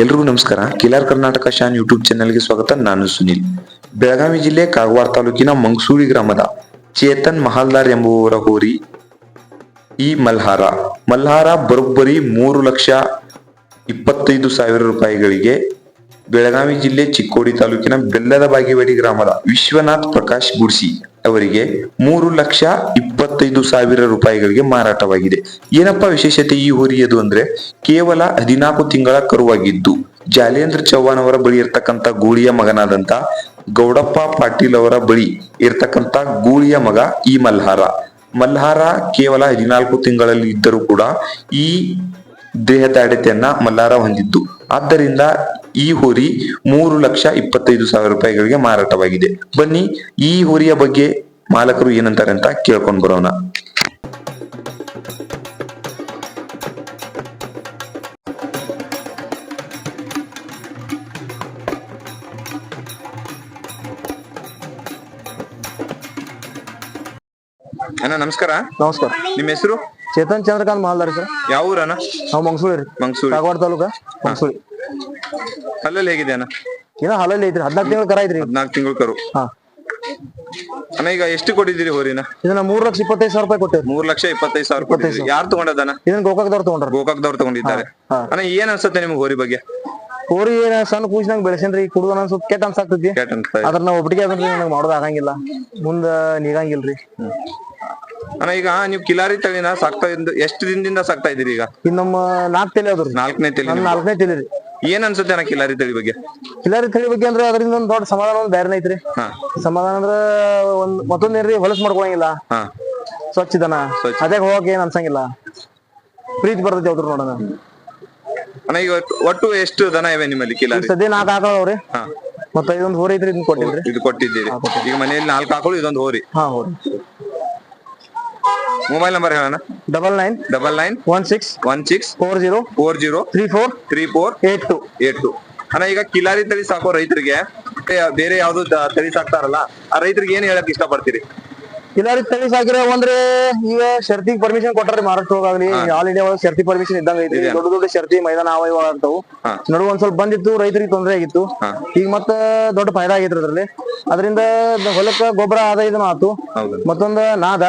ಎಲ್ರಿಗೂ ನಮಸ್ಕಾರ. ಕಿಲಾರ್ ಕರ್ನಾಟಕ ಶಾನ್ ಯೂಟ್ಯೂಬ್ ಚಾನೆಲ್ಗೆ ಸ್ವಾಗತ. ನಾನು ಸುನಿಲ್. ಬೆಳಗಾವಿ ಜಿಲ್ಲೆ ಕಾಗವಾರ ತಾಲೂಕಿನ ಮಂಗಸೂರಿ ಗ್ರಾಮದ ಚೇತನ್ ಮಹಲ್ದಾರ್ ಎಂಬುವರ ಹೋರಿ ಈ ಮಲ್ಹಾರ. ಮಲ್ಹಾರ ಬರೋಬ್ಬರಿ ಮೂರು ಲಕ್ಷ ಇಪ್ಪತ್ತೈದು ಸಾವಿರ ರೂಪಾಯಿಗಳಿಗೆ ಬೆಳಗಾವಿ ಜಿಲ್ಲೆ ಚಿಕ್ಕೋಡಿ ತಾಲೂಕಿನ ಬೆಲ್ಲದ ಬಾಗೇವಾಡಿ ಗ್ರಾಮದ ವಿಶ್ವನಾಥ್ ಪ್ರಕಾಶ್ ಗುಡ್ಸಿ ಅವರಿಗೆ ಮೂರು ಲಕ್ಷ ಇಪ್ಪತ್ತೈದು ಸಾವಿರ ರೂಪಾಯಿಗಳಿಗೆ ಮಾರಾಟವಾಗಿದೆ. ಏನಪ್ಪ ವಿಶೇಷತೆ ಈ ಹುರಿಯದು ಅಂದ್ರೆ? ಕೇವಲ ಹದಿನಾಲ್ಕು ತಿಂಗಳ ಕರುವಾಗಿದ್ದು. ಜಾಲೇಂದ್ರ ಚೌಹಾಣ್ ಅವರ ಬಳಿ ಇರತಕ್ಕಂತ ಗೂಳಿಯ ಮಗನಾದಂತ ಗೌಡಪ್ಪ ಪಾಟೀಲ್ ಅವರ ಬಳಿ ಇರತಕ್ಕಂತ ಗೂಳಿಯ ಮಗ ಈ ಮಲ್ಹಾರ. ಮಲ್ಹಾರ ಕೇವಲ ಹದಿನಾಲ್ಕು ತಿಂಗಳಲ್ಲಿ ಇದ್ದರೂ ಕೂಡ ಈ ದೇಹದಾಢ್ಯತೆಯನ್ನ ಮಲ್ಲಾರ ಹೊಂದಿದ್ದು. ಆದ್ದರಿಂದ ಈ ಹೋರಿ ಮೂರು ಲಕ್ಷ ಇಪ್ಪತ್ತೈದು ಸಾವಿರ ರೂಪಾಯಿಗಳಿಗೆ ಮಾರಾಟವಾಗಿದೆ. ಬನ್ನಿ ಈ ಹೋರಿಯ ಬಗ್ಗೆ ಮಾಲಕರು ಏನಂತಾರೆ ಅಂತ ಕೇಳ್ಕೊಂಡ್ ಬರೋಣ. ಅಣ್ಣ ನಮಸ್ಕಾರ. ನಮಸ್ಕಾರ. ನಿಮ್ಮ ಹೆಸರು? ಚೇತನ್ ಚಂದ್ರಕಾಂತ್ ಮಹಾಲ್ದಾರಿ ಸರ್. ಯಾವ ಊರಣ್ಣ ನಾವು ಮಂಗಸೂರಿ ರೀ. ಮಂಗಸೂರಿ. ಕಾಗವಾಡ ತಾಲೂಕ? ಮಂಗಸೂಳಿ ಅಲ್ಲಲ್ಲಿ ಹೇಗಿದೆ ಅಣ್ಣ? ಏನೋ ಹಲಲ್ಲಿ ಐತ್ರಿ. ಹದಿನಾಲ್ಕು ತಿಂಗಳು ಕರ ಐತ್ರಿ. ಹದಿನಾಲ್ಕು ತಿಂಗಳು ಕರು. ಹಾ. ಅಣ್ಣ ಈಗ ಎಷ್ಟು ಕೊಟ್ಟಿದ್ದೀರಿ ಹೋರಿನ? ಇದನ್ನ ಮೂರ್ ಲಕ್ಷ ಇಪ್ಪತ್ತೈದು ಸಾವಿರ ರೂಪಾಯಿ ಕೊಟ್ಟಿದ್ರು. ಮೂರ್ ಲಕ್ಷ ಇಪ್ಪತ್ತೈದು ಸಾವಿರ ಕೊಟ್ಟಿದ್ದೀರಿ. ಯಾರು ತಗೊಂಡದನ ಇದನ್ನ ಗೋಕಾಕ್ದವ್ರು ತಗೊಂಡ್ರು. ಗೋಕಾಕ್ದವ್ರು ತಗೊಂಡಿದ್ದಾರೆ. ಅಣ್ಣ ಏನ್ ಅನ್ಸುತ್ತೆ ನಿಮ್ಗೆ ಹೋರಿ ಬಗ್ಗೆ? ಹೋರಿ ಏನ ಸಣ್ಣ ಕೂಸಿನಂಗ್ ಬೆಳೆಸೇನ್ರಿ ಕುಡುದ ಒಂದ್ ಸ್ವಲ್ಪ ಕೆಟ್ಟ ಅನ್ಸಾಕ್ತೈತಿ ಅದ್ರ ನಾವು ಒಬ್ಬಟಿಗೆ ಅದನ್ನ ನನಗೆ ಮಾಡೋದ್ ಆಗಂಗಿಲ್ಲ. ಮುಂದ ನೀಗಂಗಿಲ್ರಿ. ಅಣ್ಣ ಈಗ ನೀವು ಕಿಲಾರಿ ತಳಿನ ಸಾಕ್ತಾ ಇದ್ದು ಎಷ್ಟು ದಿನದಿಂದ ಸಾಕ್ತಾ ಇದ್ದೀರಿ ಈಗ? ಇನ್ ನಮ್ಮ ನಾಲ್ಕು ತಲೆ ಅದ್ರಿ ನಾಲ್ಕನೇ ತಲೆ ನಾಲ್ಕನೇ ತಲೆ ರೀ. ಏನ್ ಅನ್ಸುತ್ತೆ ಅಣ್ಣ ಕಿಲಾರಿ ತಳಿ ಬಗ್ಗೆ? ಕಿಲಾರಿ ತಳಿ ಬಗ್ಗೆ ಅಂದ್ರೆ ಅದರಿಂದ ಒಂದ್ ದೊಡ್ಡ ಸಮಾಧಾನ ಒಂದ್ ಬೇರೆ ಐತ್ರಿ. ಹಾ. ಸಮಾಧಾನ ಅಂದ್ರ ಒಂದ್ ಮತ್ತೊಂದ್ ಏನ್ರಿ ಹೊಲಸ್ ಮಾಡ್ಕೊಳಂಗಿಲ್ಲ. ಹಾ. ಸ್ವಚ್ಛ ದನ ಸ್ವಚ್ಛ. ಅದೇ ಹೋಗಕ್ ಏನ್ ಅನ್ಸಂಗಿಲ್ಲ. ಪ್ರೀತಿ ಬರ್ತೈತಿ ಅವ್ರು ನೋಡೋಣ. ಅಣ್ಣ ಈಗ ಒಟ್ಟು- ಒಟ್ಟು ಎಷ್ಟು ದನ ಇವೆ ನಿಮ್ಮಲ್ಲಿ ಕಿಲಾರಿ? ಸದ್ಯ ನಾಲ್ಕು ಹಾಕವ್ರಿ ಹಾ. ಮತ್ತ ಇದೊಂದು ಹೋರಿ ಐತ್ರಿ ಇದನ್ನ ಕೊಟ್ಟಿದ್ರಿ. ಇದು ಕೊಟ್ಟಿದ್ದೀರಿ. ಈಗ ಮನೆಯಲ್ಲಿ ನಾಲ್ಕು ಹಾಕೊಳ್ಳಿ ಇದೊಂದು ಹೋರಿ. ಹಾ ಹೋರಿ. ಮೊಬೈಲ್ ನಂಬರ್ ಹೇಳೋಣ double nine double nine one six one six four zero four zero three four three four eight two eight two ಅಣ್ಣ ಈಗ ಕಿಲಾರಿ ತಳಿ ಸಾಕೋ ರೈತರಿಗೆ ಬೇರೆ ಯಾವ್ದು ತಳಿ ಸಾಕ್ತಾರಲ್ಲ ಆ ರೈತರಿಗೆ ಏನ್ ಹೇಳಕ್ ಇಷ್ಟಪಡ್ತೀರಿ? ಕಿಲಾರಿ ತಳಿ ಸಾಕಿರೋ ಅಂದ್ರೆ ಈಗ ಶರ್ತಿಗೆ ಪರ್ಮಿಷನ್ ಕೊಟ್ಟಾರ ಮಹಾರಾಷ್ಟ್ರ ಹೋಗಾಗ್ಲಿ. ಆಲ್ ಇಂಡಿಯಾ ಒಳಗೆ ಶರ್ತಿ ಪರ್ಮಿಷನ್ ಇದ್ದಂಗ ಐತಿ. ದೊಡ್ಡ ದೊಡ್ಡ ಶರ್ತಿ ಮೈದಾನ ಅವ ಇವ ಹಾ. ನಡುವ ಒಂದ್ ಸ್ವಲ್ಪ ಬಂದಿತ್ತು ರೈತರಿಗೆ ತೊಂದರೆ ಆಗಿತ್ತು. ಈಗ ಮತ್ತ ದೊಡ್ಡ ಫಾಯ್ದಾ ಆಗಿತ್ತು ಅದ್ರಲ್ಲಿ. ಅದರಿಂದ ಹೊಲಕ್ಕ ಗೊಬ್ಬರ ಆದಾಯದನು ಆತು ಹೌದು. ಮತ್ತೊಂದ ನಾದ.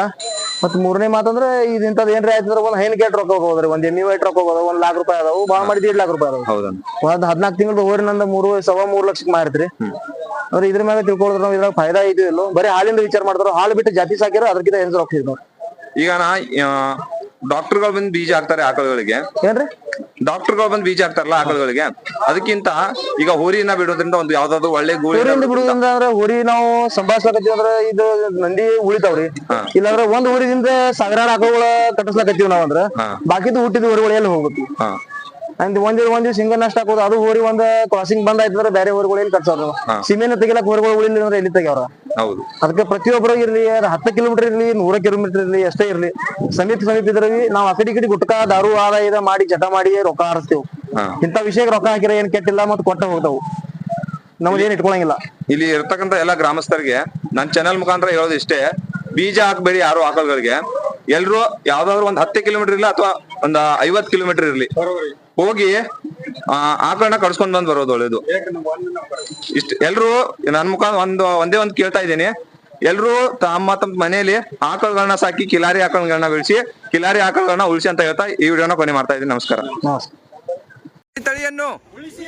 ಮತ್ ಮೂರನೇ ಮಾತಂದ್ರೆ ಇದು ಇಂಥದ್ದು ಏನ್ರಿ ಆಯ್ತಂದ್ರೆ ಒಂದ್ ಹೈನ್ ಗೇಟ್ ರೊಕ್ಕ ಹೋಗೋದ್ರಿ ಒಂದ್ ಎಮ್ಮಿ ವೈಟ್ ರೊಕ್ಕ ಹೋಗೋದು ಒಂದ್ ಲಾಖ ರೂಪಾಯಿ ಅದಾವ ಬಾಳ ಮಾಡಿ ದೇಡ್ ಲಾಖ ರೂಪಾಯಿ ಅದಾವ. ಒಂದ್ ಹದ್ನಾಕ್ ತಿಂಗಳು ಹೋರಿನಂದ ಮೂರು ಸವಾ ಮೂರ್ ಲಕ್ಷಕ್ಕೆ ಮಾರಿದ್ರಿ ಅವ್ರ ಇದ್ರ ಮ್ಯಾಗ ತಿಳ್ಕೊಳಿದ್ರ ನಾವ್ ಇದ್ರಾಗ ಫಾಯ್ದಾ ಇದು ಇಲ್ಲೋ ಬರೀ ಹಾಲಿಂದ ವಿಚಾರ ಮಾಡಿದ್ರು ಹಾಲು ಬಿಟ್ಟು ಜಾತಿ ಸಾಕಿರ ಅದಕ್ಕಿಂತ ಹೆಂಗ್ ರೊಕ್ಕ ಈಗ ನಾ ಡಾಕ್ಟರ್ಗಳು ಬಂದು ಬೀಜ ಹಾಕ್ತಾರೆ ಆಕಳಗಳಿಗೆ. ಏನ್ರಿ? ಡಾಕ್ಟರ್ಗಳು ಬಂದು ಬೀಜ ಹಾಕ್ತಾರಲ್ಲ ಆಕಳುಗಳಿಗೆ ಅದಕ್ಕಿಂತ ಈಗ ಹೋರಿನ ಬಿಡೋದ್ರಿಂದ ಒಂದು ಯಾವ್ದಾದ್ರು ಒಳ್ಳೆ ಗೂಳಿ ಊರಿಂದ ಅಂದ್ರೆ ಹುರಿ ನಾವು ಸಂಭಾಷಣಕತ್ತೀವಿ ಅಂದ್ರ ಇದು ನಂದಿ ಉಳಿತಾವ್ರಿ. ಇಲ್ಲಾಂದ್ರೆ ಒಂದ್ ಊರಿನಿಂದ ಸಾವಿರಾರು ಆಕಳುಗಳ ಕಟ್ಟಿಸ್ಲಕತ್ತೀವಿ ನಾವ್ ಅಂದ್ರ ಹಾ. ಬಾಕಿದು ಹುಟ್ಟಿದ ಹುರಿಗಳೆಲ್ಲ ಎಲ್ಲಿ ಅಂದ್ ಒಂದ್ ಒಂದ್ ದಿವ್ಸ ಹಿಂಗ ನಷ್ಟ ಹಾಕೋದು ಅದು ಹೋರಿ ಒಂದ್ ಕ್ರಾಸಿಂಗ್ ಬಂದ್ ಆಯ್ತಂದ್ರೆ ಬೇರೆ ಊರುಗಳು ಎಲ್ಲಿ ಕಟ್ಸೋರು ಸಿಮೆನ್ ತೆಗಿಲಕ್ ಊರುಗಳು ಉಳಿಲಿ ಅಂದ್ರೆ ಎಲ್ಲಿ ತೆಗಿಯವ್ರ ಹೌದು. ಅದಕ್ಕೆ ಪ್ರತಿಯೊಬ್ಬರು ಇರ್ಲಿ ಅದ್ ಹತ್ತು ಕಿಲೋಮೀಟರ್ ಇರ್ಲಿ ನೂರ ಕಿಲೋಮೀಟರ್ ಇರ್ಲಿ ಎಷ್ಟೇ ಇರ್ಲಿ. ಸಮೀಪ ಸಮೀಪ ಇದ್ರಿ ನಾವ್ ಅಕಡಿ ಕಡೆ ಗುಟ್ಕ ದಾರು ಆದಾಯ ಇದ ಮಾಡಿ ಜಟ ಮಾಡಿ ರೊಕ್ಕ ಹಾರಿಸ್ತೇವ್ ಇಂತ ಇಂಥ ವಿಷಯಕ್ಕೆ ರೊಕ್ಕ ಹಾಕಿರ ಏನ್ ಕೆಟ್ಟಿಲ್ಲ ಮತ್ತೆ ಕೊಟ್ಟ ಹೋಗ್ತಾವು. ನಮ್ದು ಏನ್ ಇಟ್ಕೊಳಂಗಿಲ್ಲ. ಇಲ್ಲಿ ಇರ್ತಕ್ಕಂತ ಎಲ್ಲಾ ಗ್ರಾಮಸ್ಥರಿಗೆ ನನ್ ಚಾನೆಲ್ ಮುಖಾಂತರ ಹೇಳೋದು ಇಷ್ಟೇ. ಬೀಜ ಹಾಕ್ಬೇಡಿ ಯಾರು ಆಕಳಗಳಿಗೆ. ಎಲ್ರು ಯಾವ್ದಾದ್ರು ಒಂದ್ ಹತ್ತು ಕಿಲೋಮೀಟರ್ ಇರ್ಲಿ ಅಥವಾ ಒಂದ್ ಐವತ್ ಕಿಲೋಮೀಟರ್ ಇರ್ಲಿ. ಹೋಗಿ ಆಕಳನ್ನ ಕಡ್ಸ್ಕೊಂಡ್ ಬಂದ್ ಬರೋದು ಒಳ್ಳೇದು. ಇಷ್ಟ, ಎಲ್ರು, ನನ್ ಮುಖ ಒಂದು, ಒಂದೇ ಒಂದ್ ಕೇಳ್ತಾ ಇದ್ದೀನಿ. ಎಲ್ರು ತಮ್ಮ ತಮ್ಮ ಮನೆಯಲ್ಲಿ ಆಕಳಗಳನ್ನ ಸಾಕಿ, ಕಿಲಾರಿ ಆಕಳಗಳನ್ನ ಬೆಳೆಸಿ, ಕಿಲಾರಿ ಆಕಳಗಳನ್ನ ಉಳಿಸಿ ಅಂತ ಹೇಳ್ತಾ ಈ ವಿಡಿಯೋನ ಕೊನೆ ಮಾಡ್ತಾ ಇದ್ದೀನಿ. ನಮಸ್ಕಾರ. ತಳಿಯನ್ನು ಉಳಿಸಿ